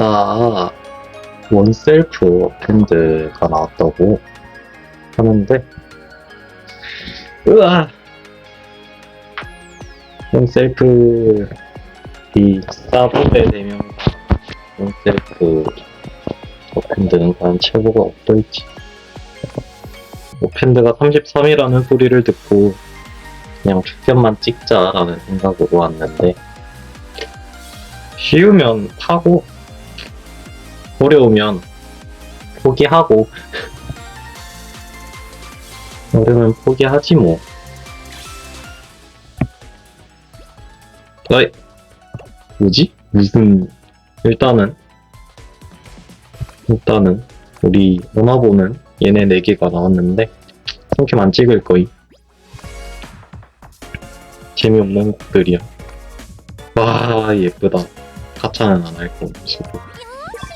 자, 원셀프 밴드가 나왔다고 하는데, 으아! 원셀프, 이 사보에 되면, 원셀프 밴드는 과연 최고가 어떨지. 오펜드가 33이라는 소리를 듣고, 그냥 축견만 찍자라는 생각으로 왔는데, 쉬우면 타고, 어려우면 포기하고. 어려우면 포기하지 뭐. 어이 뭐지? 무슨 일단은 일단은 우리 오나보는 얘네 4개가 나왔는데 성캠 찍을 거임. 재미없는 곡들이야. 와 예쁘다. 가차는 안 할 거고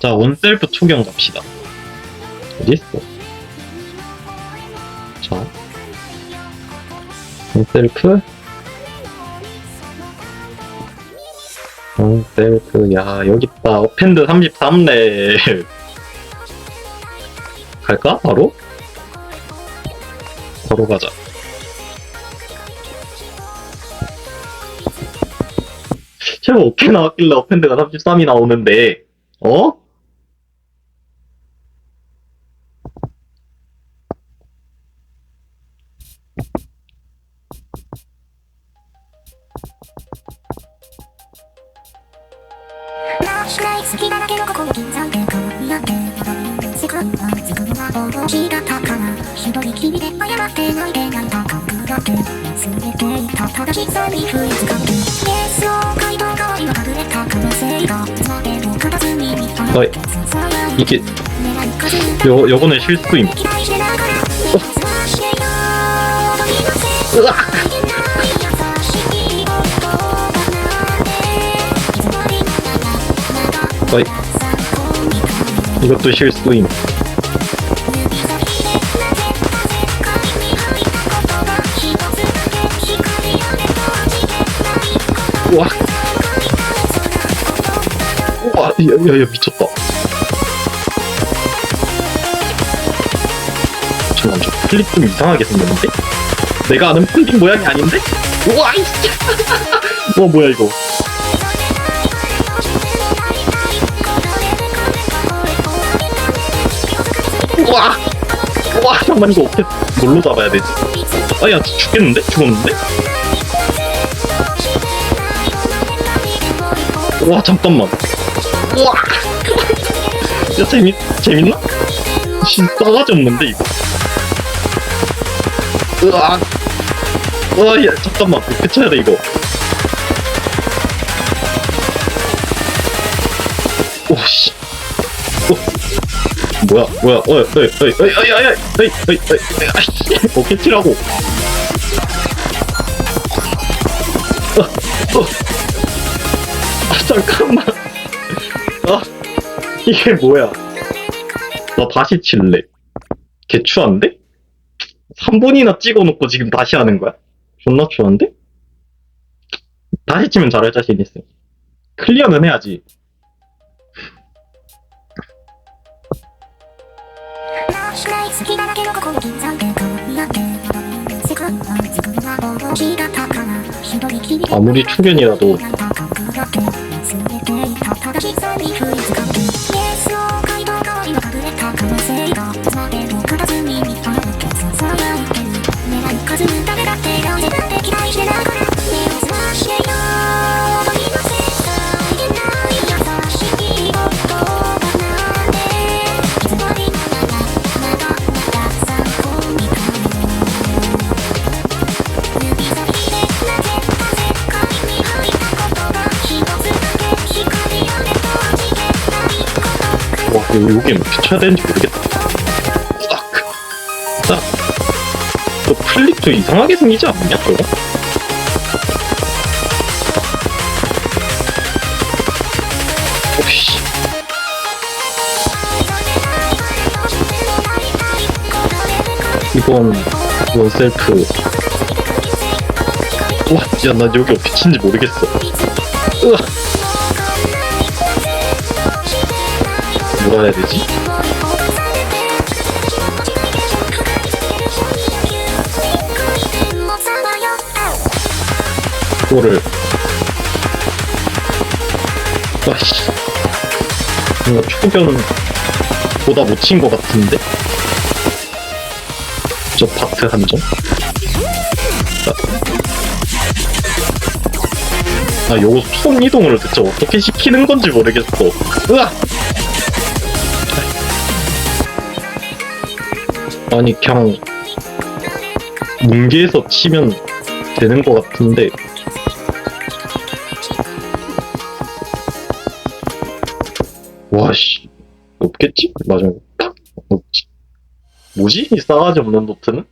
자, 원셀프 초경 갑시다. 어디있어? 자. 원셀프. 원셀프, 야, 여기있다. 어펜드 33렙. 갈까? 바로? 바로 가자. 제발 어떻게 나왔길래 어펜드가 33이 나오는데, 어? 気が高ら一人きりで謝ってないでなんかていた正しさにかって代わり隠れた可能性が片隅にはい。い。よ、横、シュースクイーン。うわはい。 우와, 야, 야, 야, 미쳤다. 잠깐만, 저 클립 좀 이상하게 생겼는데? 내가 아는 펭귄 모양이 아닌데? 우와, 이씨! 와, 뭐야, 이거. 우와! 우와, 잠깐만, 이거 어떻게, 뭘로 잡아야 되지? 아, 야, 죽겠는데? 죽었는데? 와, 잠깐만. 우와! 야, 재밌, 재밌나? 진짜 싸가지 없는데, 이거. 으악! 와, 야, 잠깐만. 어떻게 쳐야 돼, 이거? 오, 씨. 오. 뭐야, 뭐야, 어이, 어이, 어이, 어이, 어이, 어이, 어이, 어이, 어이, 어이, 아이씨, 어떻게 치라고. 어, 어. 아, 잠깐만. 아, 이게 뭐야. 나 다시 칠래. 개추한데? 3분이나 찍어놓고 지금 다시 하는 거야? 존나 추한데? 다시 치면 잘할 자신 있어. 클리어는 해야지. 아무리 초견이라도 여기에 뭐 비춰야 되는지 모르겠다. 딱. 딱. 저 플립 좀 이상하게 생기지 않냐, 저거? 오씨. 이번 원셀프. 와, 야, 나 여기 어떻게 친지 모르겠어. 으아. 뭐라 해야 되지? 그거를. 아씨. 뭔가 초견보다 못 친 것 같은데? 저 파트 한점? 아 요거 손 이동을 대체 어떻게 시키는 건지 모르겠어. 으아 아니 그냥 뭉개서 치면 되는 것 같은데. 와씨. 없겠지? 맞아 탁 높지. 뭐지? 이 싸가지 없는 노트는?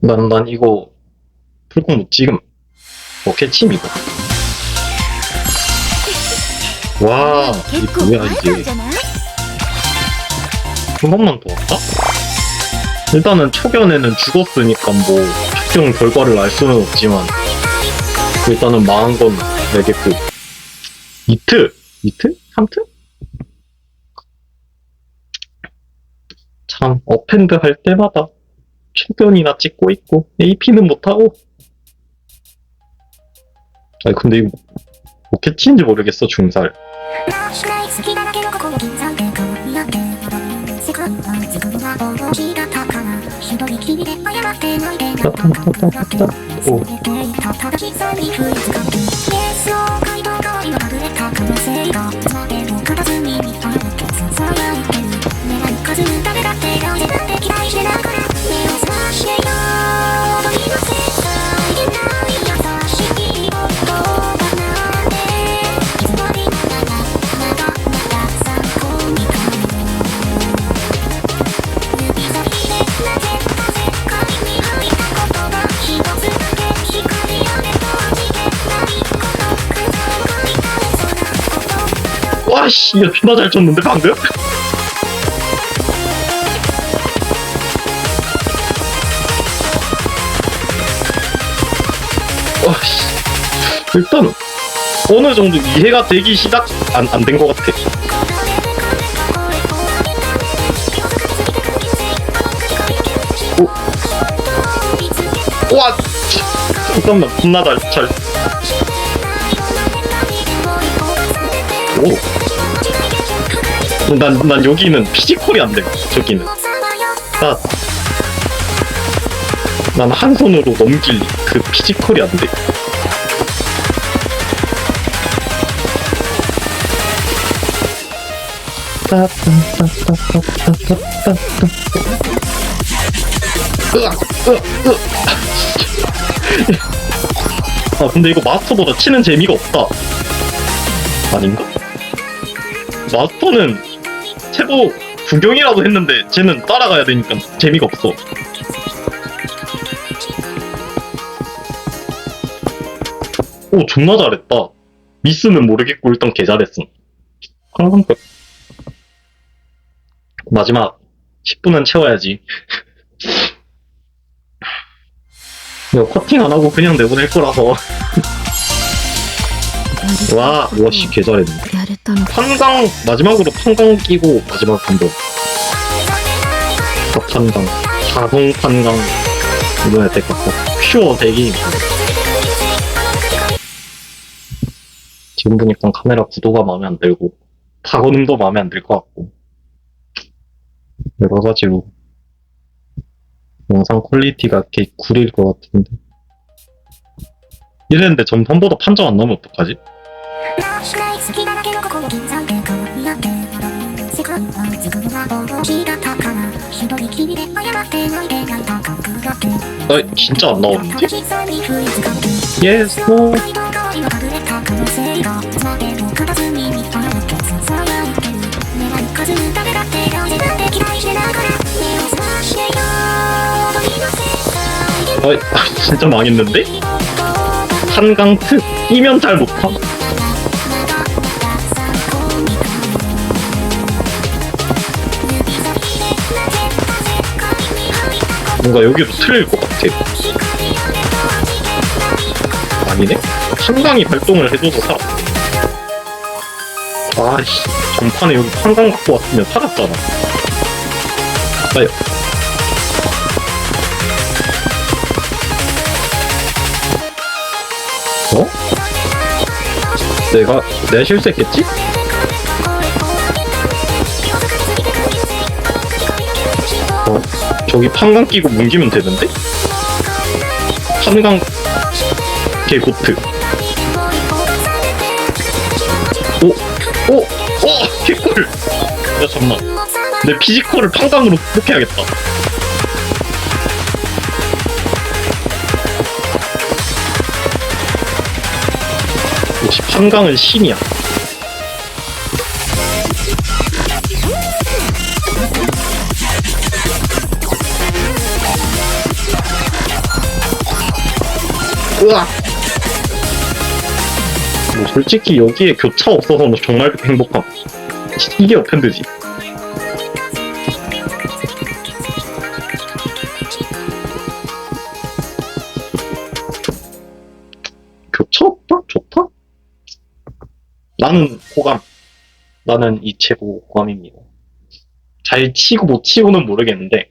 난, 난 이거 풀공 못 지금 어깨침이다. 와 네, 이게 아, 뭐야 이게. 생각만 도왔다? 일단은 초견에는 죽었으니까 뭐 특정 결과를 알 수는 없지만 일단은 망한 건 내겠고 이틀? 이틀? 삼틀? 참 어펜드 할 때마다 초견이나 찍고 있고 AP는 못하고 아니 근데 이거 뭐 캐치인지 모르겠어 중살 自分が大きかったから一人きりで謝ってないでなんとかなって全ていたただ刻み増えつかってイエスを街道通りの 아씨 이거 존나 잘 쳤는데 방금? 어, 아씨 일단 어느 정도 이해가 되기 시작 안 안 된 것 같아. 오. 와 잠깐만 겁나 잘 잘. 오. 난, 난 여기는 피지컬이 안 돼. 저기는. 나, 난 한 손으로 넘길 그 피지컬이 안 돼. 아, 근데 이거 마스터보다 치는 재미가 없다. 아닌가? 마스터는 최고 구경이라도 했는데 쟤는 따라가야 되니까 재미가 없어. 오 존나 잘했다. 미스는 모르겠고 일단 개 잘했음. 항상 그 마지막 10분은 채워야지. 이거 커팅 안 하고 그냥 내보낼 거라서. 와, 와씨 개 잘했네. 했던 판강 마지막으로 판강 끼고 마지막 판도 접판강 자동 판강 이거 해야 될 것 같고. 퓨어 대기. 지금 보니까 카메라 구도가 마음에 안 들고 다고음도 마음에 안 들 것 같고. 여러 가지로 영상 퀄리티가 꽤 구릴 것 같은데. 이랬는데 전판보다 판정 안 나오면 어떡하지? 好きだらけのここを刻んでこうやって世界は自分が大きかったから一人きりで謝ってないでなんとかなって 아 진짜 안 ただ 나오는데? 刻み増えつかって 예스 노 街道通りの隠れた可能性がまでも片 뭔가 여기도 틀릴 것 같아. 아니네? 한강이 발동을 해줘서 살아. 아씨 전판에 여기 판강 갖고 왔으면 살았잖아. 아요 어? 내가 내 실수했겠지? 저기 판강 끼고 뭉기면 되는데? 판강 개고트 오! 오! 오! 개꿀! 야 잠만 내 피지컬을 판강으로 회복해야겠다 역시 판강은 신이야 으악 뭐 솔직히 여기에 교차 없어서 정말 행복함. 이게 어펜드지? 교차 없다? 좋다? 나는 호감. 나는 이 최고 호감입니다. 잘 치고 못 치고는 모르겠는데